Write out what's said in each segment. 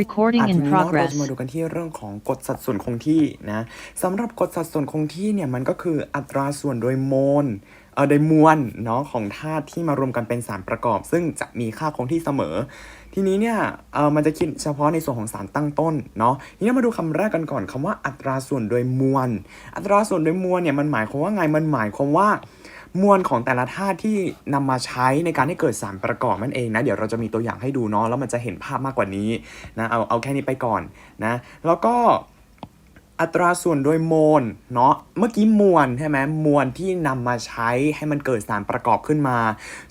Recording อะ in ทีนี้เนาะเรา progress. จะมาดูกันที่เรื่องของกฎสัดส่วนคงที่นะสำหรับกฎสัดส่วนคงที่เนี่ยมันก็คืออัตราส่วนโดยโมลเออโดยมวลเนาะของธาตุที่มารวมกันเป็นสารประกอบ ซึ่งจะมีค่าคงที่เสมอ ทีนี้เนี่ยเออมันจะคิดเฉพาะในส่วนของสารตั้งต้นเนาะทีนี้มาดูคำแรกกันก่อนคำว่าอัตราส่วนโดยมวล อัตราส่วนโดยมวลเนี่ยมันหมายความว่าไงมันหมายความว่า มวลของแต่ละธาตุที่นำมาใช้ในการให้เกิดสารประกอบนั่นเองนะเดี๋ยวเราจะมีตัวอย่างให้ดูเนาะแล้วมันจะเห็นภาพมากกว่านี้นะเอาเอาแค่นี้ไปก่อนนะแล้วก็ อัตราส่วนโดยโมลเนาะเมื่อกี้มวลใช่ไหมมวลที่นำมาใช้ให้มันเกิดสารประกอบขึ้นมา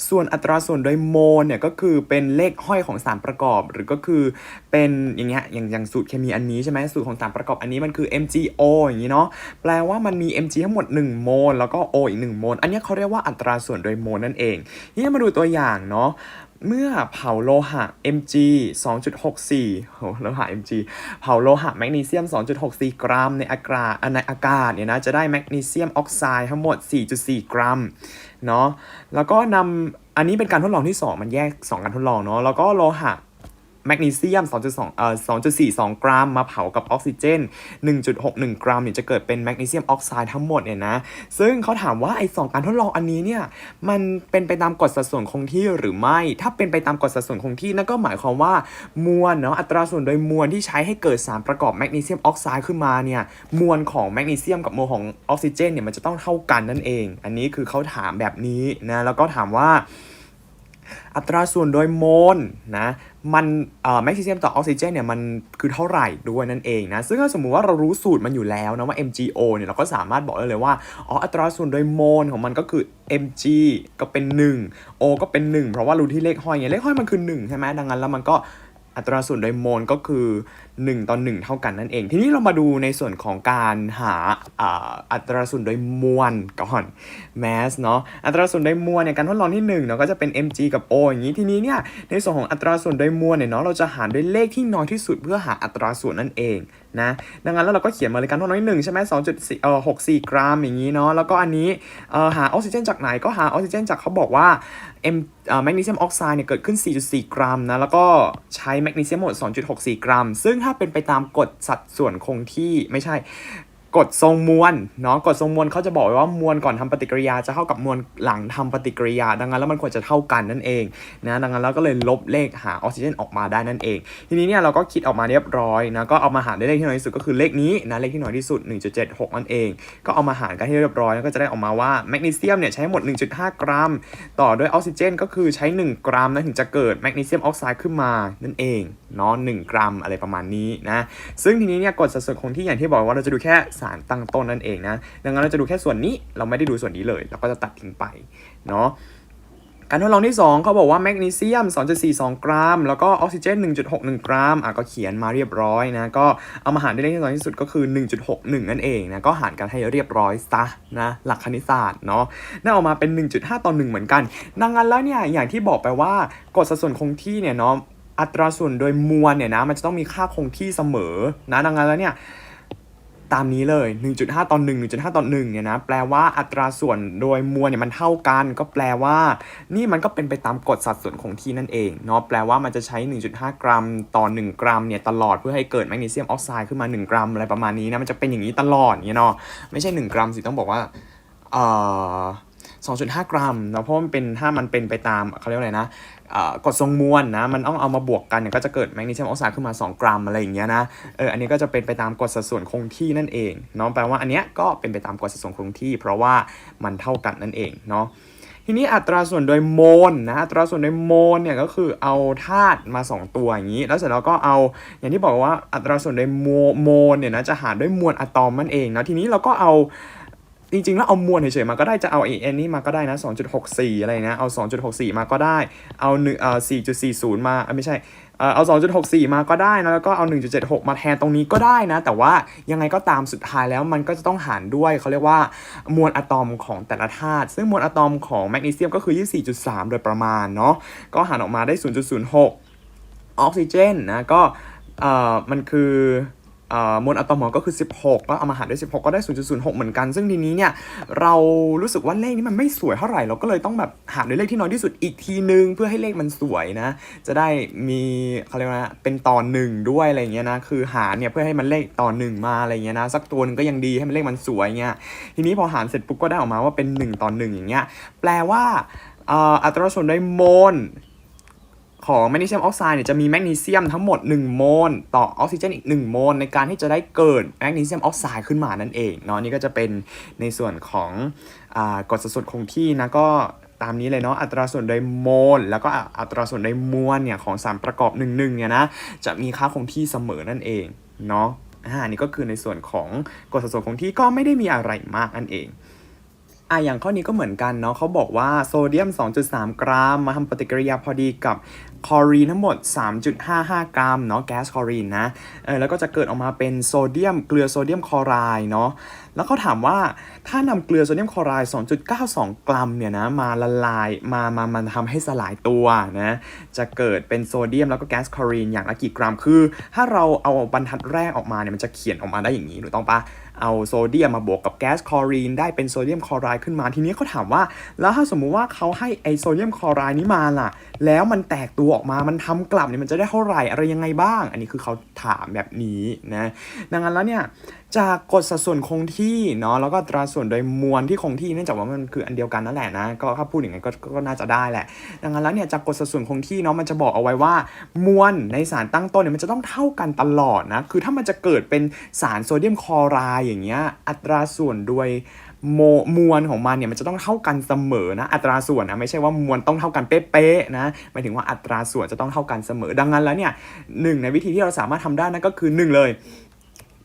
ส่วนอัตราส่วนโดยโมลเนี่ยก็คือเป็นเลขห้อยของสารประกอบ หรือก็คือเป็นอย่างเงี้ยอย่างอย่างสูตรเคมีอันนี้ใช่ไหมสูตรของสารประกอบอันนี้มันคือ MgO อย่างนี้เนาะแปลว่ามันมี Mg ทั้งหมด 1 โมลแล้วก็ O อีก 1 โมล อันนี้เขาเรียกว่าอัตราส่วนโดยโมลนั่นเองทีนี้มาดูตัวอย่างเนาะ เมื่อเผาโลหะ Mg 2.64โหโลหะ Mg เผาโลหะแมกนีเซียม 2.64 กรัม ในอากาศในอากาศเนี่ยนะ จะได้แมกนีเซียมออกไซด์ทั้งหมด 4.4 กรัม เนาะ แล้วก็นำอันนี้เป็นการทดลองที่ 2 มันแยก 2 การทดลองเนาะ แล้วก็โลหะ แมกนีเซียม 2.2 เอ่อ 2.42 กรัม มาเผากับออกซิเจน 1.61 กรัมเนี่ยจะเกิดเป็นแมกนีเซียมออกไซด์ทั้งหมดเนี่ยนะ ซึ่งเขาถามว่าไอ้สองการทดลองอันนี้เนี่ย มันเป็นไปตามกฎสัดส่วนคงที่หรือไม่ ถ้าเป็นไปตามกฎสัดส่วนคงที่นั่นก็หมายความว่ามวลเนาะ อัตราส่วนโดยมวลที่ใช้ให้เกิดสารประกอบแมกนีเซียมออกไซด์ขึ้นมาเนี่ย มวลของแมกนีเซียมกับมวลของออกซิเจนเนี่ยมันจะต้องเท่ากันนั่นเอง อันนี้คือเขาถามแบบนี้นะ แล้วก็ถามว่า อัตราส่วนโดยโมลนะมันแมกนีเซียมต่อออกซิเจนเนี่ยมันคือเท่าไหร่ด้วยนั่นเองนะซึ่งถ้าสมมุติว่าเรารู้สูตรมันอยู่แล้วนะว่า MgO เนี่ยเราก็สามารถบอกได้เลยว่าอ๋ออัตราส่วนโดยโมลของมันก็คือ Mg ก็เป็น 1 O ก็เป็น 1 เพราะว่ารู้ที่เลขห้อยไงเลขห้อยมันคือ1ใช่ไหมดังนั้นแล้วมันก็อัตราส่วนโดยโมลก็คือ 1ต่อ1เท่ากันนั่นเอง ทีนี้เรามาดูในส่วนของการหาอัตราส่วนโดยมวลก่อน mass เนาะอัตราส่วนโดยมวลเนี่ยการทดลองที่1เนาะก็จะเป็น mg กับ o อย่างนี้ทีนี้เนี่ยในส่วนของอัตราส่วนโดยมวลเนี่ยเนาะเราจะหารด้วยเลขที่น้อยที่สุดเพื่อหาอัตราส่วนนั่นเองนะดังนั้นแล้วเราก็เขียนมาเลยการทดลองที่1ใช่ไหม2.4เอ่อ64กรัมอย่างนี้เนาะแล้วก็อันนี้เอ่อหาออกซิเจนจากไหนก็หาออกซิเจนจากเขาบอกว่า M เอ่อแมกนีเซียมออกไซด์เนี่ยเกิดขึ้น 4.4 กรัมนะแล้วก็ใช้แมกนีเซียมหมด 2.64 กรัม ซึ่งถ้าเป็นไปตามกฎสัดส่วนคงที่ไม่ใช่ กฎทรงมวลเนาะกฎทรงมวลเขาจะบอกว่ามวลก่อนทำปฏิกิริยาจะเท่ากับมวลหลังทำปฏิกิริยา ดังนั้นแล้วมันควรจะเท่ากันนั่นเองนะดังนั้นแล้วก็เลยลบเลขหาออกซิเจนออกมาได้นั่นเอง ทีนี้เนี่ยเราก็คิดออกมาเรียบร้อยนะก็เอามาหารได้เลขที่น้อยที่สุดก็คือเลขนี้นะเลขที่น้อยที่สุด 1.76 นั่นเอง ก็เอามาหารกันให้เรียบร้อยแล้วก็จะได้ออกมาว่าแมกนีเซียมเนี่ยใช้หมด 1.5 กรัม ต่อด้วยออกซิเจน ก็คือใช้ 1 กรัมนะถึงจะเกิดแมกนีเซียมออกไซด์ขึ้นมานั่นเองเนาะ1กรัมอะไรประมาณนี้นะซึ่งทีนี้เนี่ยกฎสัดส่วนคงที่อย่างที่บอกว่าเราจะดูแค่ารตั้งต้นนั่นเองนะ ดังนั้นเราจะดูแค่ส่วนนี้ เราไม่ได้ดูส่วนนี้เลย เราก็จะตัดทิ้งไปเนาะการทดลองที่ 2 เขาบอกว่าแมกนีเซียม 2.42 กรัม แล้วก็ออกซิเจน 1.61 กรัม อะก็เขียนมาเรียบร้อยนะ ก็เอามาหารได้เลขที่น้อยที่สุดก็คือ 1.61 นั่นเองนะ ก็หารกันให้เรียบร้อยซะนะ หลักคณิตศาสตร์เนาะได้ออกมาเป็น 1.5 ต่อ 1 เหมือนกัน ดังนั้นแล้วเนี่ย อย่างที่บอกไปว่ากฎสัดส่วนคงที่เนี่ยเนาะ อัตราส่วนโดยมวลเนี่ยนะ มันจะต้องมีค่าคงที่เสมอนะ ดังนั้นแล้วเนี่ย ตามนี้เลย 1.5 ต่อ 1 1.5 ต่อ1เนี่ยนะ แปลว่าอัตราส่วนโดยมวลเนี่ยมันเท่ากัน ก็แปลว่า นี่มันก็เป็นไปตามกฎสัดส่วนคงที่นั่นเองเนาะ แปลว่ามันจะใช้ 1.5 กรัม ต่อ 1 กรัมเนี่ยตลอดเพื่อให้เกิดแมกนีเซียมออกไซด์ขึ้นมา 1 กรัมอะไรประมาณนี้นะ มันจะเป็นอย่างนี้ตลอดเนี่ยเนาะ ไม่ใช่ 1 กรัมสิ ต้องบอกว่า เอ่อ2.5 กรัมนะเพราะมันเป็นถ้ามันเป็นไปตามเขาเรียกอะไรนะ กฎทรงมวลนะมันต้องเอามาบวกกันเนี่ยก็จะเกิดแมกนีเซียมออกไซด์ขึ้นมา 2 กรัมอะไรอย่างเงี้ยนะเอออันนี้ก็จะเป็นไปตามกฎสัดส่วนคงที่นั่นเองเนาะแปลว่าอันเนี้ยก็เป็นไปตามกฎสัดส่วนคงที่ เพราะว่ามันเท่ากันนั่นเองเนาะทีนี้อัตราส่วนโดยโมลนะอัตราส่วนโดยโมลเนี่ยก็คือเอาธาตุมา 2 ตัวอย่างนี้ แล้วเสร็จแล้วก็เอาอย่างที่บอกว่าอัตราส่วนโดยโมโมลเนี่ยนะจะหารด้วยมวลอะตอมนั่นเองนะทีนี้เราก็เอา จริงๆแล้วเอามวลเฉยๆมาก็ได้จะเอาไอ้นนี้มาก็ได้นะ 2.64 อะไรนะ เอา 2.64 มาก็ได้ เอาหนึ่งเอ่อ4.40 มาอ้ยไม่ใช่เอา 2.64 มาก็ได้นะ แล้วก็เอา 1.76 มาแทนตรงนี้ก็ได้นะ แต่ว่ายังไงก็ตามสุดท้ายแล้วมันก็จะต้องหารด้วยเขาเรียกว่ามวลอะตอมของแต่ละธาตุ ซึ่งมวลอะตอมของแมกนีเซียมก็คือ 24.3 โดยประมาณเนาะ ก็หารออกมาได้ 0.06 ออกซิเจนนะ ก็เอ่อมันคือ มวลอะตอมอก็คือ 16 ก็เอามาหารด้วย 16 ก็ได้ 0.06 เหมือนกัน ซึ่งทีนี้เนี่ยเรารู้สึกว่าเลขนี้มันไม่สวยเท่าไหร่ เราก็เลยต้องแบบหารด้วยเลขที่น้อยที่สุดอีกทีนึง เพื่อให้เลขมันสวยนะ จะได้มีเขาเรียกว่าเป็นต่อหนึ่งด้วยอะไรเงี้ยนะ คือหารเนี่ยเพื่อให้มันเลขต่อหนึ่งมาอะไรเงี้ยนะ สักตัวหนึงก็ยังดีให้มันเลขมันสวยเงี้ย ทีนี้พอหารเสร็จปุ๊บก็ได้ออกมาว่าเป็น 1ต่อ1อย่างเงี้ย แปลว่าอัตราส่วนได้โมล ของแมกนีเซียมออกไซด์เนี่ยจะมีแมกนีเซียมทั้งหมด 1 โมลต่อออกซิเจนอีก 1 โมลในการที่จะได้เกิดแมกนีเซียมออกไซด์ขึ้นมานั่นเองเนาะนี่ก็จะเป็นในส่วนของอกฎสัดส่วนคงที่นะก็ตามนี้เลยเนาะอัตราส่วนโดยโมล แล้วก็อัตราส่วนโดยมวลเนี่ยของสารประกอบ1นึเนี่ยนะจะมีค่าคงที่เสมอนั่นเองเนาะอ่านี่ก็คือในส่วนของกฎสัดส่วนคงที่ก็ไม่ได้มีอะไรมากนั่นเอง อะอย่างข้อนี้ก็เหมือนกันเนาะเขาบอกว่าโซเดียม 2.3 กรัม มาทำปฏิกิริยาพอดีกับคลอรีนทั้งหมด 3.55 กรัมเนาะแก๊สคลอรีนนะเออแล้วก็จะเกิดออกมาเป็นโซเดียมเกลือโซเดียมคลอไรด์เนาะแล้วเขาถามว่าถ้านำเกลือโซเดียมคลอไรด์2.92 กรัมเนี่ยนะมาละลายมามามันทำให้สลายตัวนะจะเกิดเป็นโซเดียมแล้วก็แก๊สคลอรีนอย่างละกี่กรัมคือ ถ้าเราเอาบรรทัดแรกออกมาเนี่ยมันจะเขียนออกมาได้อย่างนี้ถูกต้องปะ เอาโซเดียมมาบวกกับแก๊สคลอรีนได้เป็นโซเดียมคลอไรด์ขึ้นมา ทีนี้เขาถามว่า แล้วถ้าสมมุติว่าเขาให้ไอโซเดียมคลอไรด์นี้มาล่ะ แล้วมันแตกตัวออกมา มันทำกลับเนี่ยมันจะได้เท่าไหร่อะไรยังไงบ้าง อันนี้คือเขาถามแบบนี้นะ ดังนั้นแล้วเนี่ย จากกฎสัดส่วนคงที่เนาะแล้วก็อัตราส่วนโดยมวลที่คงที่เนื่องจากว่ามันคืออันเดียวกันนั่นแหละนะก็ถ้าพูดอย่างนั้นก็ก็ก็น่าจะได้แหละดังนั้นแล้วเนี่ยจากกฎสัดส่วนคงที่เนาะมันจะบอกเอาไว้ว่า มวลในสารตั้งต้นเนี่ยมันจะต้องเท่ากันตลอดนะคือถ้ามันจะเกิดเป็นสารโซเดียมคลอไรด์อย่างเงี้ยอัตราส่วนโดยโมมวลของมันเนี่ยมันจะต้องเท่ากันเสมอนะอัตราส่วนนะไม่ใช่ว่ามวลต้องเท่ากันเป๊ะๆนะหมายถึงว่าอัตราส่วนจะต้องเท่ากันเสมอ ดังนั้นแล้วเนี่ยหนึ่งในวิธีที่เราสามารถทำได้นั่นก็คือหนึ่งเลย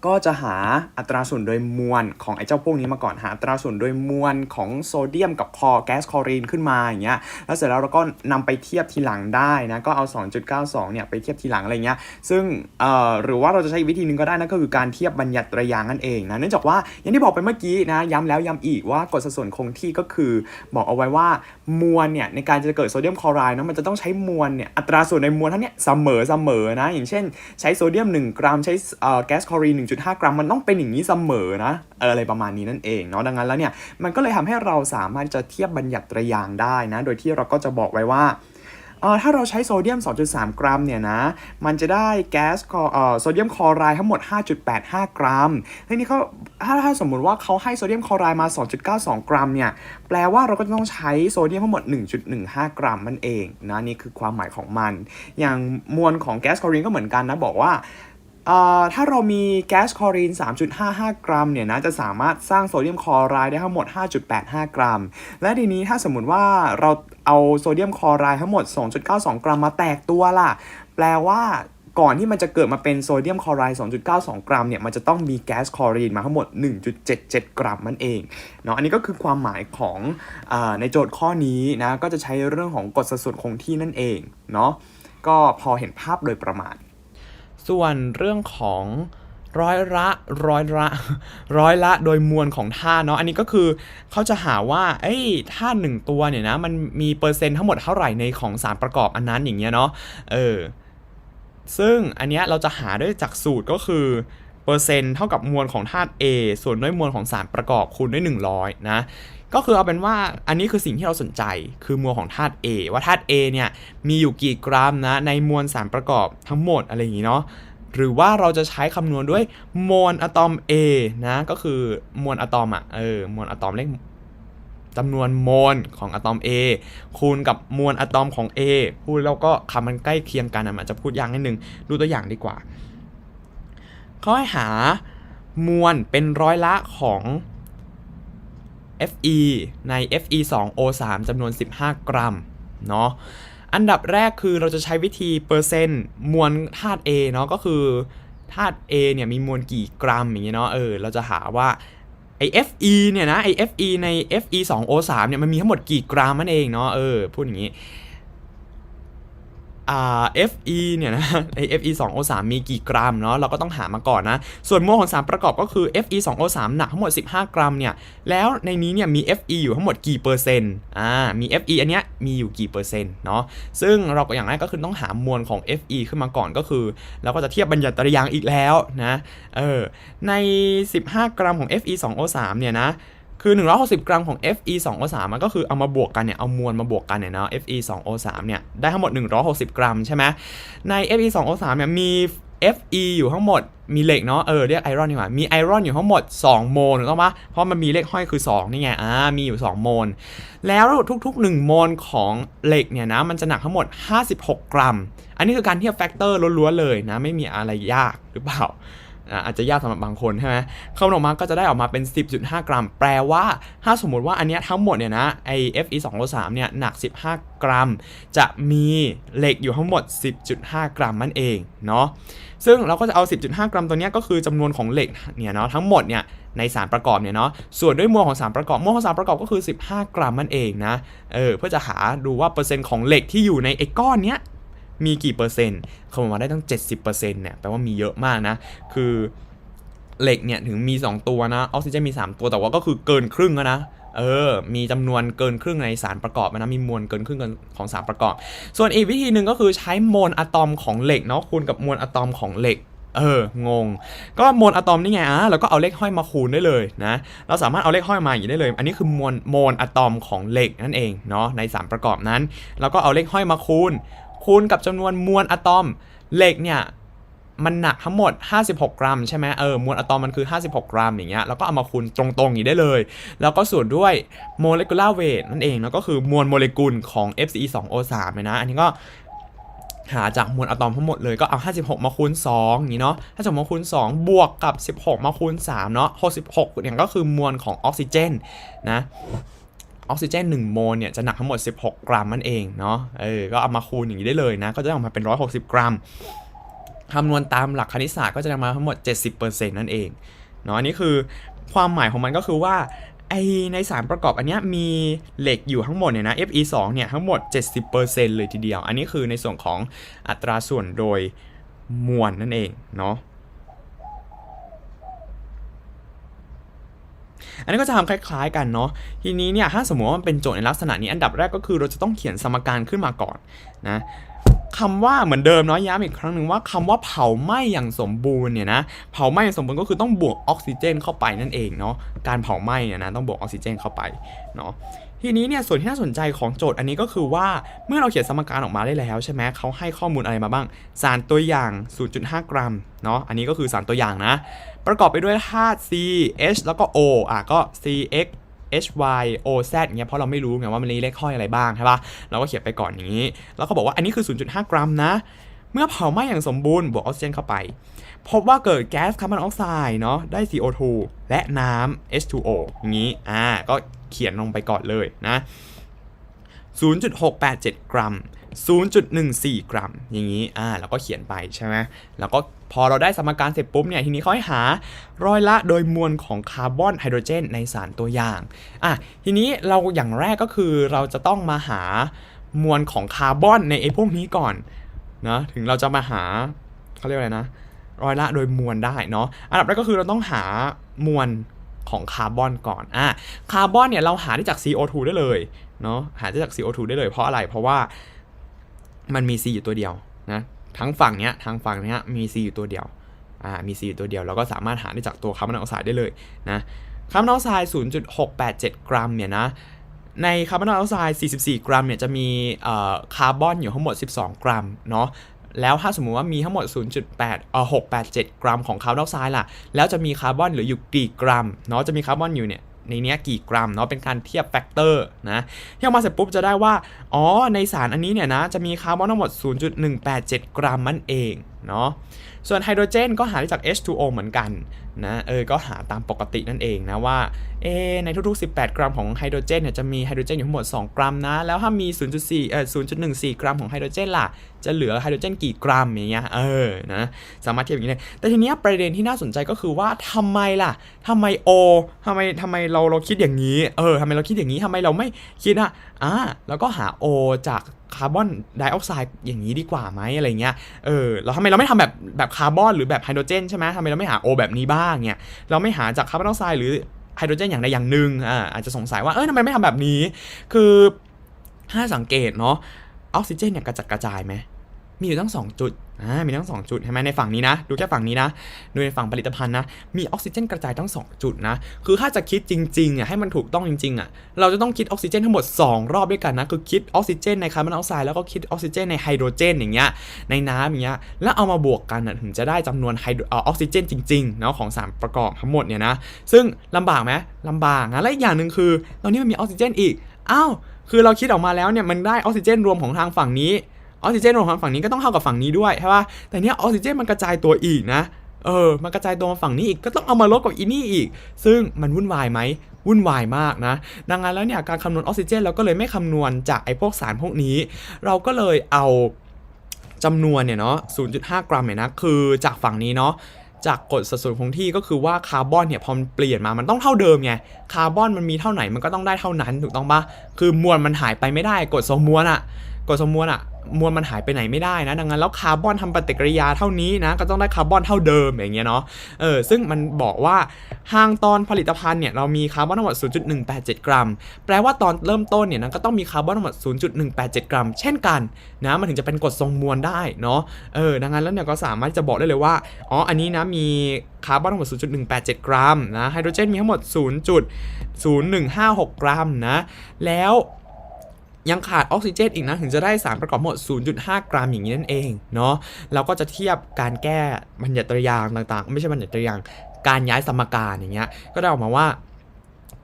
ก็จะหาอัตราส่วนโดยมวลของไอ้เจ้าพวกนี้มาก่อนหาอัตราส่วนโดยมวลของโซเดียมกับคอแก๊สคลอรีนขึ้นมาอย่างเงี้ยแล้วเสร็จแล้วเราก็นำไปเทียบทีหลังได้นะก็เอา 2.92 เนี่ยไปเทียบทีหลังอะไรเงี้ยซึ่งเอ่อหรือว่าเราจะใช้อีกวิธีหนึ่งก็ได้นะก็คือการเทียบบัญญัติระยางนั่นเองนะเนื่องจากว่าอย่างที่บอกไปเมื่อกี้นะย้ำแล้วย้ำอีกว่ากฎสัดส่วนคงที่ก็คือบอกเอาไว้ว่า มวลเนี่ยในการจะเกิดโซเดียมคลอไรด์เนาะมันจะต้องใช้มวลเนี่ยอัตราส่วนในมวลท่านเนี้ยเสมอเสมอนะ อย่างเช่น ใช้โซเดียม 1 กรัม ใช้แก๊สคลอรีน1.5 กรัม มันต้องเป็นอย่างนี้เสมอนะอะไรประมาณนี้นั่นเองเนาะดังนั้นแล้วเนี่ยมันก็เลยทำให้เราสามารถจะเทียบบัญญัติระยางได้นะ โดยที่เราก็จะบอกไว้ว่า ถ้าเราใช้โซเดียม 2.3 กรัมเนี่ยนะ มันจะได้แก๊สคอเอ่อโซเดียมคลอไรด์ทั้งหมด 5.85 กรัมทีนี้เขาถ้าถ้าสมมุติว่าเขาให้โซเดียมคลอไรด์มา 2.92 กรัมเนี่ย แปลว่าเราก็จะต้องใช้โซเดียมทั้งหมด 1.15 กรัมมันเองนะนี่คือความหมายของมัน อย่างมวลของแก๊สคลอรีนก็เหมือนกันนะบอกว่า ถ้าเรามีแก๊สคลอรีน 3.55 กรัมเนี่ยนะจะสามารถสร้างโซเดียมคลอไรด์ได้ทั้งหมด 5.85 กรัม และทีนี้ถ้าสมมุติว่าเราเอาโซเดียมคลอไรด์ทั้งหมด 2.92 กรัมมาแตกตัวล่ะ แปลว่าก่อนที่มันจะเกิดมาเป็นโซเดียมคลอไรด์ 2.92 กรัมเนี่ย มันจะต้องมีแก๊สคลอรีนมาทั้งหมด 1.77 กรัมนั่นเองเนาะ อันนี้ก็คือความหมายของอในโจทย์ข้อนี้นะ ก็จะใช้เรื่องของกฎสัดส่วนคงที่นั่นเองเนาะ ก็พอเห็นภาพโดยประมาณ ส่วนเรื่องของร้อยละร้อยละร้อยละโดยมวลของธาตุเนาะอันนี้ก็คือเขาจะหาว่าเอ้ยธาตุหนึ่งตัวเนี่ยนะมันมีเปอร์เซ็นต์ทั้งหมดเท่าไหร่ในของสารประกอบอันนั้นอย่างเงี้ยเนาะเออซึ่งอันเนี้ยเราจะหาด้วยจากสูตรก็คือเปอร์เซ็นต์เท่ากับมวลของธาตุ A ส่วนด้วยมวลของสารประกอบคูณด้วย 100 นะ ก็คือเอาเป็นว่าอันนี้คือสิ่งที่เราสนใจคือมวลของธาตุ A ว่าธาตุ A เนี่ยมีอยู่กี่กรัมนะในมวลสารประกอบทั้งหมดอะไรอย่างงี้เนาะ หรือว่าเราจะใช้คำนวณด้วยมวลอะตอม A นะก็คือมวลอะตอมอะเออมวลอะตอมเลขจำนวนโมลของอะตอม A คูณกับมวลอะตอมของ A พูดแล้วก็คำมันใกล้เคียงกันอะมันจะพูดยากนิดนึงดูตัวอย่างดีกว่าเขาให้หามวลเป็นร้อยละของ Fe ใน Fe 2 O 3จำนวน 15 กรัมเนาะ อันดับแรกคือเราจะใช้วิธีเปอร์เซ็นต์มวลธาตุ A เนาะก็คือธาตุ A เนี่ยมีมวลกี่กรัมอย่างเงี้ยเนาะเออเราจะหาว่าไอ Fe เนี่ยนะไอ Fe ใน Fe 2 O 3 เนี่ยมันมีทั้งหมดกี่กรัมนั่นเองเนาะเออพูดอย่างงี้ Fe เนี่ยนะไอ Fe 2 O 3มีกี่กรัมเนาะเราก็ต้องหามาก่อนนะ ส่วนมวลของสารประกอบก็คือ Fe 2 O 3หนักทั้งหมด 15 กรัมเนี่ยแล้วในนี้เนี่ยมี Fe อยู่ทั้งหมดกี่เปอร์เซ็นต์อ่ามี Fe อันเนี้ยมีอยู่กี่เปอร์เซ็นต์เนาะซึ่งเราก็อย่างแรกก็คือต้องหามวลของ Fe ขึ้นมาก่อนก็คือเราก็จะเทียบบัญญัติตรยางอีกแล้วนะเออใน 15 กรัมของ Fe 2 O 3เนี่ยนะ คือ 160 กรัมของ Fe 2 O 3 มันก็คือเอามาบวกกันเนี่ย เอามวลมาบวกกันเนี่ยเนาะ Fe 2 O 3 เนี่ยได้ทั้งหมด 160 กรัมใช่ไหมใน Fe 2 O 3 เนี่ยมี Fe อยู่ทั้งหมดมีเหล็กเนาะ เออเรียกไอรอนดีกว่า มีไอรอนอยู่ทั้งหมด 2 โมลถูกต้องปะเพราะมันมีเลขห้อยคือ 2 นี่ไง อ่า มีอยู่ 2 โมล แล้วทุกๆ 1 โมลของเหล็กเนี่ยนะ มันจะหนักทั้งหมด 56 กรัม อันนี้คือการเทียบแฟกเตอร์ล้วนๆเลยนะ ไม่มีอะไรยากหรือเปล่า อาจจะยากสำหรับบางคนใช่ไหมคำนวณออกมาก็จะได้ออกมาเป็น 10.5 กรัม แปลว่า ถ้าสมมติว่าอันเนี้ยทั้งหมดเนี่ยนะไอ Fe 2 O 3เนี่ยหนัก 15 กรัม จะมีเหล็กอยู่ทั้งหมด 10.5 กรัมนั่นเองเนาะซึ่งเราก็จะเอา 10.5 กรัมตัวนี้ก็คือจำนวนของเหล็กเนี่ยเนาะทั้งหมดเนี่ยในสารประกอบเนี่ยเนาะส่วนด้วยมวลของสารประกอบมวลของสารประกอบก็คือ 15 กรัมนั่นเองนะเออเพื่อจะหาดูว่าเปอร์เซ็นต์ของเหล็กที่อยู่ในไอ้ก้อนเนี้ย มีกี่เปอร์เซ็นต์คำนวณมาได้ตั้ง 70%เนี่ยแปลว่ามีเยอะมากนะ คือเหล็กเนี่ยถึงมี 2 ตัวนะออกซิเจนมี 3 ตัวแต่ว่าก็คือเกินครึ่งแล้วนะเออ มีจำนวนเกินครึ่งในสารประกอบนะ มีมวลเกินครึ่งของสารประกอบ ส่วนอีกวิธีหนึ่งก็คือใช้มวลอะตอมของเหล็กเนาะคูณกับมวลอะตอมของเหล็ก เออ งง ก็มวลอะตอมนี่ไงอะเราก็เอาเลขห้อยมาคูณได้เลยนะ เราสามารถเอาเลขห้อยมาอย่างนี้ได้เลย อันนี้คือมวลมวลอะตอมของเหล็กนั่นเองเนาะ ในสารประกอบนั้นเราก็เอาเลขห้อยมาคูณ คูณกับจำนวนมวลอะตอมเหล็กเนี่ยมันหนักทั้งหมด 56 กรัมใช่ไหมเออ มวลอะตอมมันคือ 56 กรัมอย่างเงี้ย แล้วก็เอามาคูณตรงๆอย่างนี้ได้เลย แล้วก็ส่วนด้วย molecular weight นั่นเองแล้วก็คือมวลโมเลกุลของ Fe2O3 เลยนะ อันนี้ก็หาจากมวลอะตอมทั้งหมดเลยก็เอา 56 มาคูณ 2 อย่างนี้เนาะ56มาคูณ 2 บวกกับ 16 มาคูณ 3 เนาะ66เนี่ยก็คือมวลของออกซิเจนนะ ออกซิเจน1โมลเนี่ยจะหนักทั้งหมด 16 กรัมนั่นเองเนาะเออก็เอามาคูณอย่างนี้ได้เลยนะ ก็จะได้ออกมาเป็น 160 กรัมคำนวณตามหลักคณิตศาสตร์ก็จะได้มาทั้งหมด 70%นั่นเองเนาะอันนี้คือความหมายของมันก็คือว่าไอในสารประกอบอันเนี้ยมีเหล็กอยู่ทั้งหมดเนี่ยนะ Fe 2 เนี่ยทั้งหมด 70%เลยทีเดียว อันนี้คือในส่วนของอัตราส่วนโดยมวลนั่นเองเนาะ อันนี้ก็จะทำคล้าย ๆ กันเนาะทีนี้เนี่ยถ้าสมมติว่ามันเป็นโจทย์ในลักษณะนี้อันดับแรกก็คือเราจะต้องเขียนสมการขึ้นมาก่อนนะคำว่าเหมือนเดิมเนาะย้ำอีกครั้งหนึ่งว่าคำว่าเผาไหม้อย่างสมบูรณ์เนี่ยนะเผาไหม้อย่างสมบูรณ์ก็คือต้องบวกออกซิเจน เข้าไปนั่นเองเนาะการเผาไหม้เนี่ยนะต้องบวกออกซิเจนเข้าไปเนาะทีนี้เนี่ยส่วนที่น่าสนใจของโจทย์อันนี้ก็คือว่าเมื่อเราเขียนสมการออกมาได้แล้วใช่ไหมเขาให้ข้อมูลอะไรมาบ้าง สารตัวอย่าง 0.5 กรัมเนาะอันนี้ก็คือสารตัวอย่างนะ ประกอบไปด้วยธาตุ C H แล้วก็ O อะก็ C X H Y O Z เงี้ยเพราะเราไม่รู้ไงว่ามันมีเลขข้อยอะไรบ้างใช่ปะเราก็เขียนไปก่อนนี้ แล้วก็บอกว่าอันนี้คือ 0.5 กรัมนะ เมื่อเผาไหม้อย่างสมบูรณ์บวกออกซิเจนเข้าไป พบว่าเกิดแก๊สคาร์บอนออกไซด์เนาะได้ CO2 และน้ำ H2O อย่างนี้อ่าก็เขียนลงไปก่อนเลยนะ 0.687 กรัม 0.14 กรัม อย่างนี้ อ่าแล้วก็เขียนไปใช่ไหมแล้วก็พอเราได้สมการเสร็จปุ๊บเนี่ยทีนี้เขาให้หาร้อยละโดยมวลของคาร์บอนไฮโดรเจนในสารตัวอย่างอะทีนี้เราอย่างแรกก็คือเราจะต้องมาหามวลของคาร์บอนในไอ้พวกนี้ก่อนนะถึงเราจะมาหาเขาเรียกอะไรนะร้อยละโดยมวลได้เนาะอันดับแรกก็คือเราต้องหามวลของคาร์บอนก่อนอะคาร์บอนเนี่ยเราหาได้จาก CO2 ได้เลยเนาะหาได้จาก CO2 ได้เลยเพราะอะไรเพราะว่า มันมี C อยู่ตัวเดียวนะทั้งฝั่งเนี้ยทางฝั่งเนี้ยมี C อยู่ตัวเดียวอ่ามี C อยู่ตัวเดียวเราก็สามารถหาได้จากตัวคาร์บอนไดออกไซด์ได้เลยนะคาร์บอนไดออกไซด์ 0.687 กรัมเนี่ยนะในคาร์บอนไดออกไซด์ 44 กรัมเนี่ยจะมีเอ่อคาร์บอนอยู่ทั้งหมด 12 กรัมเนาะแล้วถ้าสมมุติว่ามีทั้งหมด 0.8เอ่อ687 กรัมของคาร์บอนไดออกไซด์ล่ะ แล้วจะมีคาร์บอนเหลืออยู่กี่กรัม เนาะ จะมีคาร์บอนอยู่เนี่ย ในนี้กี่กรัมเนาะเป็นการเทียบแฟกเตอร์นะที่ออกมาเสร็จปุ๊บจะได้ว่า อ๋อ ในสารอันนี้เนี่ยนะจะมีคาร์บอนทั้งหมด 0.187 กรัมมันเองเนาะส่วนไฮโดรเจนก็หาได้จาก H2O เหมือนกันนะเออก็หาตามปกตินั่นเองนะว่าเอในทุกๆ 18 กรัมของไฮโดรเจนเนี่ยจะมีไฮโดรเจนอยู่ทั้งหมด 2 กรัมนะ แล้วถ้ามี 0.4เอ่อ0.14 กรัมของไฮโดรเจนล่ะ จะเหลือไฮโดรเจนกี่กรัมอย่างเงี้ยเออนะสามารถเทียบอย่างนี้ได้แต่ทีเนี้ยประเด็นที่น่าสนใจก็คือว่าทำไมล่ะทำไม O ทำไมทำไมเราเราคิดอย่างนี้เออทำไมเราคิดอย่างนี้ทำไมเราไม่คิดอะอ่าแล้วก็หา O จาก คาร์บอนไดออกไซด์อย่างนี้ดีกว่าไหมอะไรเงี้ย เออเราทำไมเราไม่ทำแบบแบบคาร์บอนหรือแบบไฮโดรเจนใช่ไหมทำไมเราไม่หาโอแบบนี้บ้างเนี่ย เราไม่หาจากคาร์บอนไดออกไซด์หรือไฮโดรเจนอย่างใดอย่างหนึ่งอ่าอาจจะสงสัยว่า เออทำไมไม่ทำแบบนี้ คือถ้าสังเกตเนาะออกซิเจนเนี่ยกระจัดกระจายไหมมีอยู่ทั้งสองจุด อ่ามีทั้งสองจุดใช่ไหมในฝั่งนี้นะ ดูแค่ฝั่งนี้นะ ดูในฝั่งผลิตภัณฑ์นะ มีออกซิเจนกระจายทั้ง 2 จุดนะ คือถ้าจะคิดจริงๆอะให้มันถูกต้องจริงๆอะ เราจะต้องคิดออกซิเจนทั้งหมด 2 รอบด้วยกันนะ คือคิดออกซิเจนในคาร์บอนไดออกไซด์แล้วก็คิดออกซิเจนในไฮโดรเจนอย่างเงี้ย ในน้ำอย่างเงี้ย แล้วเอามาบวกกันอะถึงจะได้จำนวนไฮออกซิเจนจริงๆเนาะของสารประกอบทั้งหมดเนี่ยนะ ซึ่งลำบากไหมลำบากนะและอีกอย่างหนึ่งคือตอนนี้มันมีออกซิเจนอีก อ้าว คือเราคิดออกมาแล้วเนี่ยมันได้ออกซิเจนรวมของทางฝั่งนี้ ออกซิเจนของฝั่งนี้ก็ต้องเท่ากับฝั่งนี้ด้วยใช่ป่ะแต่เนี้ยออกซิเจนมันกระจายตัวอีกนะเออมันกระจายตัวมาฝั่งนี้อีกก็ต้องเอามาลบกับอีนี่อีก ซึ่งมันวุ่นวายไหมวุ่นวายมากนะ ดังนั้นแล้วเนี่ยการคำนวณออกซิเจนเราก็เลยไม่คำนวณจากไอ้พวกสารพวกนี้ เราก็เลยเอาจำนวนเนี่ยเนาะ 0.5 กรัมเนี่ยนะ คือจากฝั่งนี้เนาะ จากกฎสัดส่วนคงที่ก็คือว่าคาร์บอนเนี่ยพอมันเปลี่ยนมา มันต้องเท่าเดิมไง คาร์บอนมันมีเท่าไหนมันก็ต้องได้เท่านั้นถูกต้องปะคือมวลมันหายไปไม่ได้ กฎทรงมวลอะกฎทรงมวลอะ มวลมันหายไปไหนไม่ได้นะ ดังนั้นแล้วคาร์บอนทำปฏิกิริยาเท่านี้นะ ก็ต้องได้คาร์บอนเท่าเดิมอย่างเงี้ยเนาะ เออ ซึ่งมันบอกว่าห่างตอนผลิตภัณฑ์เนี่ยเรามีคาร์บอนทั้งหมด 0.187 กรัม แปลว่าตอนเริ่มต้นเนี่ยนะก็ต้องมีคาร์บอนทั้งหมด 0.187 กรัม เช่นกันนะมันถึงจะเป็นกฎทรงมวลได้เนาะ เออ ดังนั้นแล้วเนี่ยก็สามารถจะบอกได้เลยว่า อ๋อ อันนี้นะมีคาร์บอนทั้งหมด 0.187 กรัมนะ ไฮโดรเจนมีทั้งหมด 0.0156 กรัมนะ แล้ว ยังขาดออกซิเจนอีกนะ ถึงจะได้สารประกอบหมด 0.5 กรัมอย่างนี้นั่นเองเนาะเราก็จะเทียบการแก้บัญญัติตรยางต่างๆ ไม่ใช่บัญญัติตรยางการย้ายสมการอย่างเงี้ยก็ได้ออกมาว่า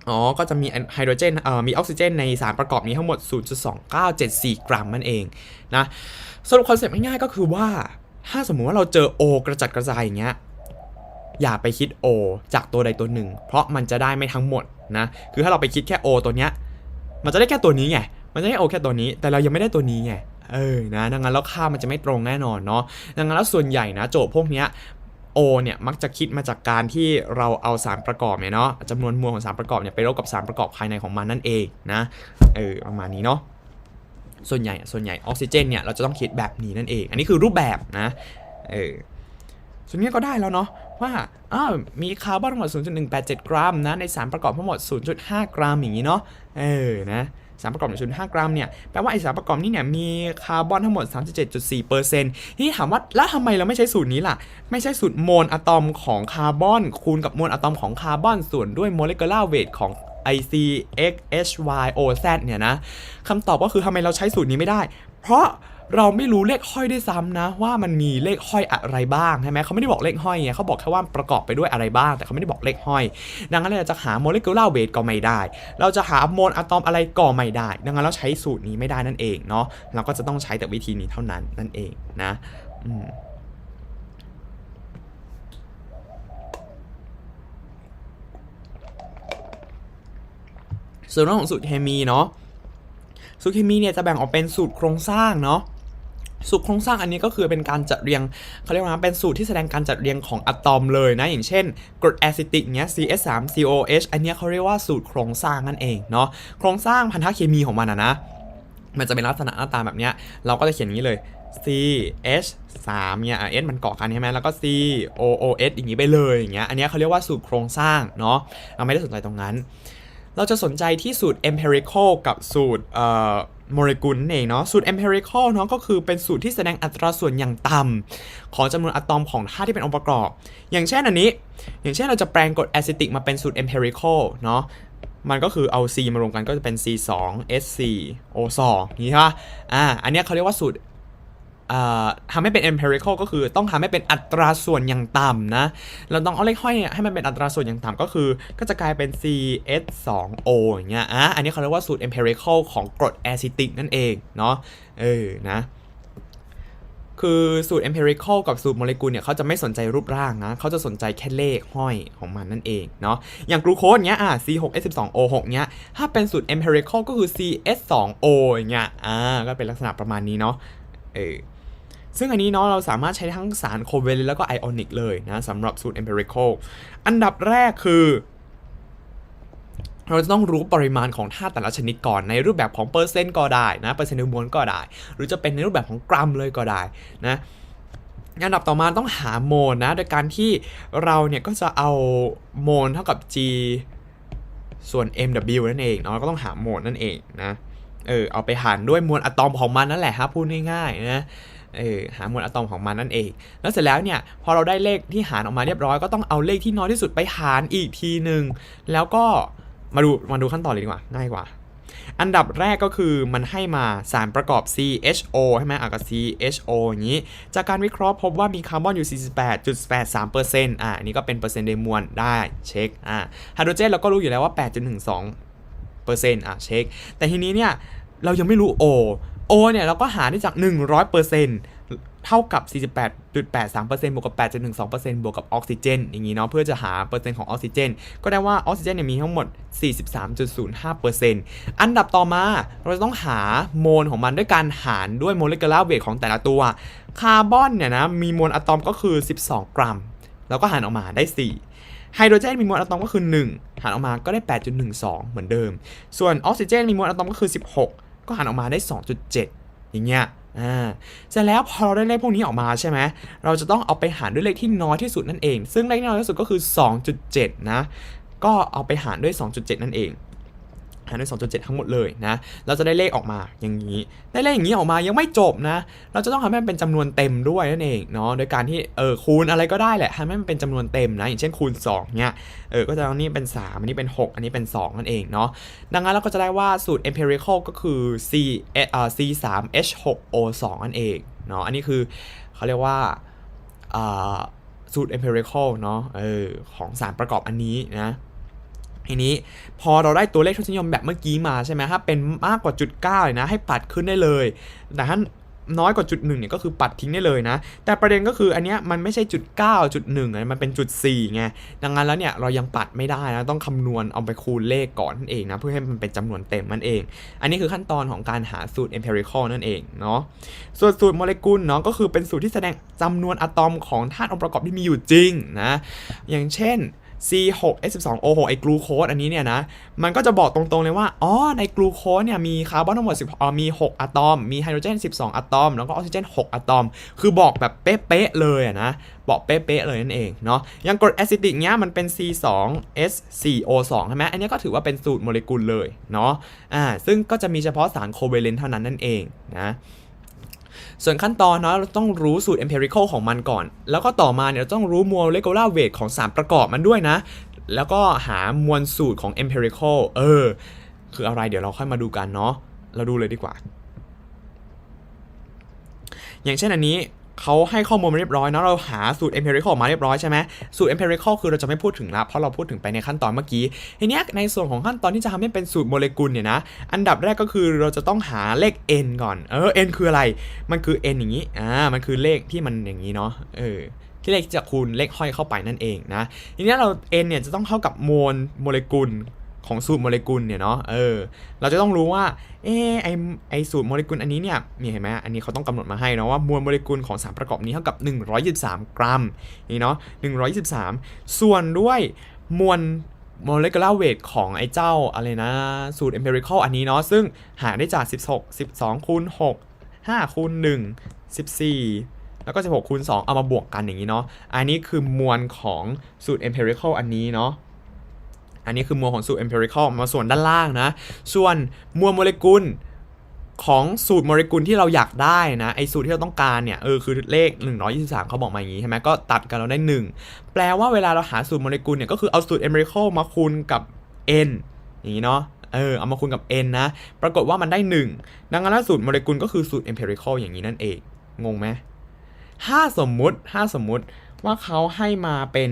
อ๋อ ก็จะมีไฮโดรเจน เอ่อ มีออกซิเจนในสารประกอบนี้ทั้งหมด 0.2974 กรัมนั่นเองนะ สรุปคอนเซ็ปต์ง่ายๆก็คือว่า ถ้าสมมุติว่าเราเจอ O กระจัดกระจายอย่างเงี้ย อย่าไปคิด O จากตัวใดตัวหนึ่ง เพราะมันจะได้ไม่ทั้งหมดนะ คือถ้าเราไปคิดแค่ O ตัวเนี้ย มันจะได้แค่ตัวนี้ไง มันจะได้ O แค่ตัวนี้ แต่เรายังไม่ได้ตัวนี้ไงเออนะดังนั้นแล้วค่ามันจะไม่ตรงแน่นอนเนาะดังนั้นแล้วส่วนใหญ่นะโจทย์พวกเนี้ย O เนี่ยมักจะคิดมาจากการที่เราเอาสารประกอบเนี่ยเนาะจำนวนมวลของสารประกอบเนี่ยไปลบกับสารประกอบภายในของมันนั่นเองนะเออประมาณนี้เนาะส่วนใหญ่ส่วนใหญ่ออกซิเจนเนี่ยเราจะต้องคิดแบบนี้นั่นเอง อันนี้คือรูปแบบนะเออส่วนนี้ก็ได้แล้วเนาะว่าอ้าวมีคาร์บอนทั้งหมด0.187 กรัมนะในสารประกอบทั้งหมด 0.5 กรัมอย่างนี้เนาะเออนะารประกอบ 1.5 กรัมเนี่ยแปลว่าไอสารประกอบนี้เนี่ยมีคาร์บอนทั้งหมด 37.4%ที่ถามว่าแล้วทำไมเราไม่ใช้สูตรนี้ล่ะ ไม่ใช่สูตรโมลอะตอมของคาร์บอน คูณกับมวลอะตอมของคาร์บอนส่วนด้วยโมเลกุลาร์เวทของ ICXHYOZ เนี่ยนะคำตอบก็คือทำไมเราใช้สูตรนี้ไม่ได้ เพราะ เราไม่รู้เลขห้อยด้วยซ้ำนะ ว่ามันมีเลขห้อยอะไรบ้างใช่ไหมเขาไม่ได้บอกเลขห้อยไงเขาบอกแค่ว่าประกอบไปด้วยอะไรบ้าง แต่เขาไม่ได้บอกเลขห้อย ดังนั้นเราจะหาโมเลกุลาร์เวทก็ไม่ได้ เราจะหาโมลอะตอมอะไรก็ไม่ได้ ดังนั้นเราใช้สูตรนี้ไม่ได้นั่นเองเนาะเราก็จะต้องใช้แต่วิธีนี้เท่านั้นนั่นเองนะอืมส่วนเรื่องของสูตรเคมีเนาะสูตรเคมีเนี่ยจะแบ่งออกเป็นสูตรโครงสร้างเนาะ สูตรโครงสร้างอันนี้ก็คือเป็นการจัดเรียงเขาเรียกว่าเป็นสูตรที่แสดงการจัดเรียงของอะตอมเลยนะ อย่างเช่นกรดแอซิติกเนี้ย CS3 COH อันเนี้ยเขาเรียกว่าสูตรโครงสร้างนั่นเองเนาะโครงสร้างพันธะเคมีของมันอะนะ มันจะเป็นลักษณะหน้าตาแบบเนี้ยเราก็จะเขียนอย่างนี้เลย C H 3เนี่ย S มันเกาะกันใช่ไหมแล้วก็ C O O S อย่างนี้ไปเลยอย่างเงี้ย อันเนี้ยเขาเรียกว่าสูตรโครงสร้างเนาะ เราไม่ได้สนใจตรงนั้น เราจะสนใจที่สูตร empirical กับสูตร โมเลกุลนั่นเองเนาะสูตร empirical เนาะก็คือเป็นสูตรที่แสดงอัตราส่วนอย่างต่ำของจำนวนอะตอมของธาตุที่เป็นองค์ประกอบ อย่างเช่นอันนี้ อย่างเช่นเราจะแปลงกรดแอซิติกมาเป็นสูตร empirical เนาะมันก็คือเอา C มารวมกันก็จะเป็น C2 S4 O2 อย่างนี้ใช่ปะอ่าอันนี้เขาเรียกว่าสูตร ทำให้เป็น empirical ก็คือต้องทำให้เป็นอัตราส่วนอย่างต่ำนะ เราต้องเอาเลขห้อยให้มันเป็นอัตราส่วนอย่างต่ำก็คือ ก็จะกลายเป็น CS2O อย่างเงี้ยอะอันนี้เขาเรียกว่าสูตร empirical ของกรดแอซิติกนั่นเองเนาะเออนะคือสูตร empirical กับสูตรโมเลกุลเนี่ยเขาจะไม่สนใจรูปร่างนะเขาจะสนใจแค่เลขห้อยของมันนั่นเองเนาะอย่างกลูโคสเนี้ยอะ C6H12O6 เนี้ยถ้าเป็นสูตร empirical ก็คือ CS2O อย่างเงี้ยอ่าก็เป็นลักษณะประมาณนี้เนาะเออ ซึ่งอันนี้เนาะเราสามารถใช้ทั้งสารโคเวเลนแล้วก็ไอออนิกเลยนะสำหรับสูตร empirical อันดับแรกคือ เราจะต้องรู้ปริมาณของธาตุแต่ละชนิดก่อนในรูปแบบของเปอร์เซ็นต์ก็ได้นะเปอร์เซ็นต์มวลก็ได้ หรือจะเป็นในรูปแบบของกรัมเลยก็ได้นะอันดับต่อมาต้องหาโมลนะ โดยการที่เราเนี่ยก็จะเอาโมลเท่ากับ g ส่วน mw นั่นเองเนาะก็ต้องหาโมลนั่นเองนะเออเอาไปหารด้วยมวลอะตอมของมันนั่นแหละครับพูดง่ายๆนะ เออหามวลอะตอมของมันนั่นเอง แล้วเสร็จแล้วเนี่ยพอเราได้เลขที่หารออกมาเรียบร้อยก็ต้องเอาเลขที่น้อยที่สุดไปหารอีกทีหนึ่งแล้วก็มาดูมาดูขั้นตอนเลยดีกว่าง่ายกว่า อันดับแรกก็คือมันให้มาสารประกอบ CHO ใช่ไหมอะกับ CHO อย่างนี้ จากการวิเคราะห์พบว่ามีคาร์บอนอยู่ 48.83%อะอันนี้ก็เป็นเปอร์เซ็นต์ในมวลได้เช็คอะไฮโดรเจนเราก็รู้อยู่แล้วว่า 8.12เปอร์เซ็นต์อะเช็ค แต่ทีนี้เนี่ยเรายังไม่รู้ O O เนี่ยเราก็หาได้จาก 100เปอร์เซ็นต์เท่ากับ 48.83%บวกกับ 8.12%บวกกับออกซิเจน อย่างนี้เนาะ เพื่อจะหาเปอร์เซ็นต์ของออกซิเจน ก็ได้ว่าออกซิเจนเนี่ยมีทั้งหมด 43.05%อันดับต่อมาเราจะต้องหาโมลของมันด้วยการหารด้วยโมเลกุลาร์เวทของแต่ละตัว คาร์บอนเนี่ยนะ มีมวลอะตอมก็คือ 12 กรัม แล้วก็หารออกมาได้ 4 ไฮโดรเจนมีมวลอะตอมก็คือ 1 หารออกมาก็ได้ 8.12 เหมือนเดิม ส่วนออกซิเจนมีมวลอะตอมก็คือ 16 ก็หารออกมาได้ 2.7 อย่างเงี้ยอ่าเสร็จแล้วพอเราได้เลขพวกนี้ออกมาใช่ไหมเราจะต้องเอาไปหารด้วยเลขที่น้อยที่สุดนั่นเอง ซึ่งเลขที่น้อยที่สุดก็คือ 2.7 นะ ก็เอาไปหารด้วย 2.7 นั่นเอง หารด้วย2.7 ทั้งหมดเลยนะ เราจะได้เลขออกมาอย่างนี้ ได้เลขอย่างนี้ออกมายังไม่จบนะ เราจะต้องทำให้มันเป็นจำนวนเต็มด้วยนั่นเองเนาะ โดยการที่เออคูณอะไรก็ได้แหละทำให้มันเป็นจำนวนเต็มนะ อย่างเช่นคูณ2เนี่ย เออ ก็จะเอานี่เป็น 3 อันนี้เป็น 6 อันนี้เป็น 2 นั่นเองเนาะ ดังนั้นเราก็จะได้ว่าสูตร empirical ก็คือ C เอ่อ C 3 H 6 O 2นั่นเองเนาะ อันนี้คือเขาเรียกว่าอ่าสูตร empirical เนาะ เออ ของสารประกอบอันนี้นะ ทีนี้พอเราได้ตัวเลขทศนิยมแบบเมื่อกี้มาใช่ไหมถ้าเป็นมากกว่าจุดเก้าเลยนะ ให้ปัดขึ้นได้เลยแต่ถ้าน้อยกว่าจุดหนึ่งเนี่ยก็คือปัดทิ้งได้เลยนะ แต่ประเด็นก็คืออันเนี้ยมันไม่ใช่จุดเก้าจุดหนึ่งอะมันเป็นจุดสี่ไงดังนั้นแล้วเนี่ยเรายังปัดไม่ได้นะต้องคำนวณเอาไปคูณเลขก่อนนั่นเองนะเพื่อให้มันเป็นจำนวนเต็มนั่นเอง อันนี้คือขั้นตอนของการหาสูตร empirical นั่นเองเนาะส่วนสูตรโมเลกุลเนาะก็คือเป็นสูตรที่แสดงจำนวนอะตอมของธาตุองค์ประกอบที่มีอยู่จริงนะอย่างเช่น C6H12O6 ไอ้กลูโคสอันนี้เนี่ยนะ มันก็จะบอกตรงๆเลยว่า อ๋อ ในกลูโคสเนี่ยมีคาร์บอนทั้งหมด10อ่อมี 6 อะตอม มีไฮโดรเจน 12 อะตอม แล้วก็ออกซิเจน 6 อะตอม คือบอกแบบเป๊ะๆเลยอะนะ บอกเป๊ะๆเลยนั่นเองเนาะ อย่างกรดแอซิติกเนี้ยมันเป็น C2H4O2 ใช่ไหมอันนี้ก็ถือว่าเป็นสูตรโมเลกุลเลยเนาะ อ่า ซึ่งก็จะมีเฉพาะสารโคเวเลนต์เท่านั้นนั่นเองนะ ส่วนขั้นตอนเนาะเราต้องรู้สูตร empirical ของมันก่อน แล้วก็ต่อมาเนี่ยเราต้องรู้ molecular weight ของสารประกอบมันด้วยนะ แล้วก็หามวลสูตรของ empirical เออ คืออะไรเดี๋ยวเราค่อยมาดูกันเนาะเราดูเลยดีกว่า อย่างเช่นอันนี้ เขาให้ข้อมูลมาเรียบร้อยเนาะเราหาสูตร empirical ออกมาเรียบร้อยใช่ไหมสูตร empirical คือเราจะไม่พูดถึงละเพราะเราพูดถึงไปในขั้นตอนเมื่อกี้ทีเนี้ยในส่วนของขั้นตอนที่จะทำให้เป็นสูตรโมเลกุลเนี่ยนะอันดับแรกก็คือเราจะต้องหาเลข n ก่อนเออ n คืออะไร มันคือ n อย่างนี้อ่ามันคือเลขที่มันอย่างนี้เนาะเออที่เลขจะคูณเลขห้อยเข้าไปนั่นเองนะทีนี้เรา n เนี่ยจะต้องเท่ากับโมลโมเลกุล ของสูตรโมเลกุลเนี่ยเนาะเออเราจะต้องรู้ว่าเออไอไอสูตรโมเลกุลอันนี้เนี่ยมีเห็นไหมอันนี้เขาต้องกำหนดมาให้เนาะว่ามวลโมเลกุลของสารประกอบนี้เท่ากับ 123 กรัมนี่เนาะ123 ส่วนด้วยมวล molecular weight ของไอ้เจ้าอะไรนะ สูตร empirical อันนี้เนาะซึ่งหาได้จาก 16 12คูณ6 5คูณ1 14 แล้วก็ 16คูณ2เอามาบวกกันอย่างนี้เนาะอันนี้คือมวลของสูตร empirical อันนี้เนาะ อันนี้คือมวลของสูตร empirical มาส่วนด้านล่างนะ ส่วนมวลโมเลกุลของสูตรโมเลกุลที่เราอยากได้นะไอสูตรที่เราต้องการเนี่ยเออคือเลข 123 เขาบอกมาอย่างนี้ใช่ไหมก็ตัดกันเราได้ 1 แปลว่าเวลาเราหาสูตรโมเลกุลเนี่ยก็คือเอาสูตร empirical มาคูณกับ n อย่างนี้เนาะเออเอามาคูณกับ n นะ ปรากฏว่ามันได้ 1 ดังนั้นสูตรโมเลกุลก็คือสูตร empirical อย่างนี้นั่นเองงงไหมถ้าสมมุติถ้าสมมุติว่าเขาให้มาเป็น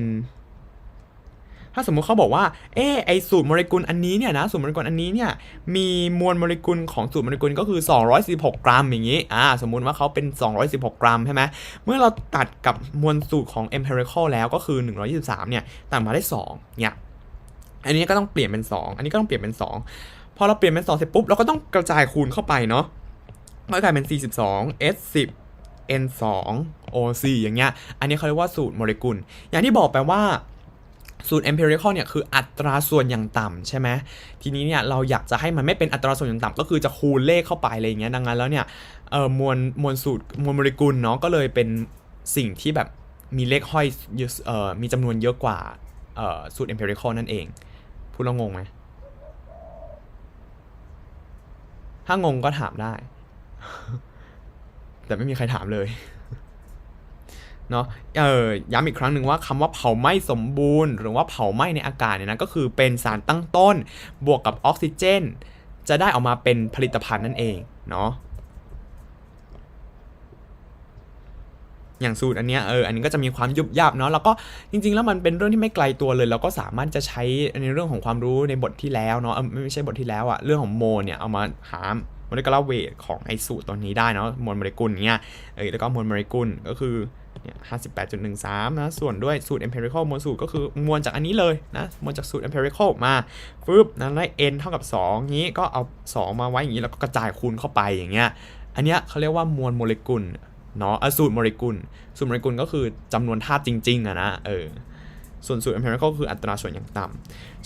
ถ้าสมมุติเขาบอกว่า เออไอสูตรโมเลกุลอันนี้เนี่ยนะสูตรโมเลกุลอันนี้เนี่ยมีมวลโมเลกุลของสูตรโมเลกุลก็คือ 216 กรัมอย่างนี้อ่าสมมุติว่าเขาเป็น 216 กรัมใช่ไหมเมื่อเราตัดกับมวลสูตรของ empirical แล้วก็คือ 123เนี่ยตัดมาได้2เนี่ยอันนี้ก็ต้องเปลี่ยนเป็น 2 อันนี้ก็ต้องเปลี่ยนเป็น 2 พอเราเปลี่ยนเป็น2เสร็จปุ๊บเราก็ต้องกระจายคูณเข้าไปเนาะก็กลายเป็น 42 S 10 N 2 O 4อย่างเงี้ย อันนี้เขาเรียกว่าสูตรโมเลกุล อย่างที่บอกไปว่า สูตร empirical เนี่ยคืออัตราส่วนอย่างต่ำใช่ไหมทีนี้เนี่ยเราอยากจะให้มันไม่เป็นอัตราส่วนอย่างต่ำก็คือจะคูณเลขเข้าไปอะไรอย่างเงี้ยดังนั้นแล้วเนี่ยเออมวลมวลสูตรมวลโมเลกุลเนาะก็เลยเป็นสิ่งที่แบบมีเลขห้อยเอะเอ่อมีจำนวนเยอะกว่าเอ่อสูตร empirical นั่นเอง พูดแล้วงงไหมถ้างงก็ถามได้ แต่ไม่มีใครถามเลย เนาะเออย้ำอีกครั้งหนึ่งว่าคำว่าเผาไหม้สมบูรณ์ หรือว่าเผาไหม้ในอากาศเนี่ยนะก็คือเป็นสารตั้งต้น บวกกับออกซิเจน จะได้ออกมาเป็นผลิตภัณฑ์นั่นเองเนาะอย่างสูตรอันเนี้ยเอออันนี้ก็จะมีความยุบยับเนาะแล้วก็จริง ๆ แล้วมันเป็นเรื่องที่ไม่ไกลตัวเลย เราก็สามารถจะใช้ในเรื่องของความรู้ในบทที่แล้วเนาะเออไม่ใช่บทที่แล้วอะเรื่องของโมเนี่ยเอามาหาโมเลกุลาร์เวทของไอสูตรตัวนี้ได้เนาะมวลโมเลกุลเนี้ยเออแล้วก็มวลโมเลกุลก็คือ เนี่ย58.13 นะ ส่วนด้วยสูตร empirical มวลสูตรก็คือมวลจากอันนี้เลยนะ มวลจากสูตร empirical มาฟึบนั้นได้ n เท่ากับ2งี้ก็เอา 2 มาไว้อย่างนี้ แล้วก็กระจายคูณเข้าไปอย่างเงี้ย อันเนี้ยเขาเรียกว่ามวลโมเลกุลเนาะสูตรโมเลกุล สูตรโมเลกุลก็คือจำนวนธาตุจริงๆอะนะ เออ ส่วนสูตร empirical คืออัตราส่วนอย่างต่ำ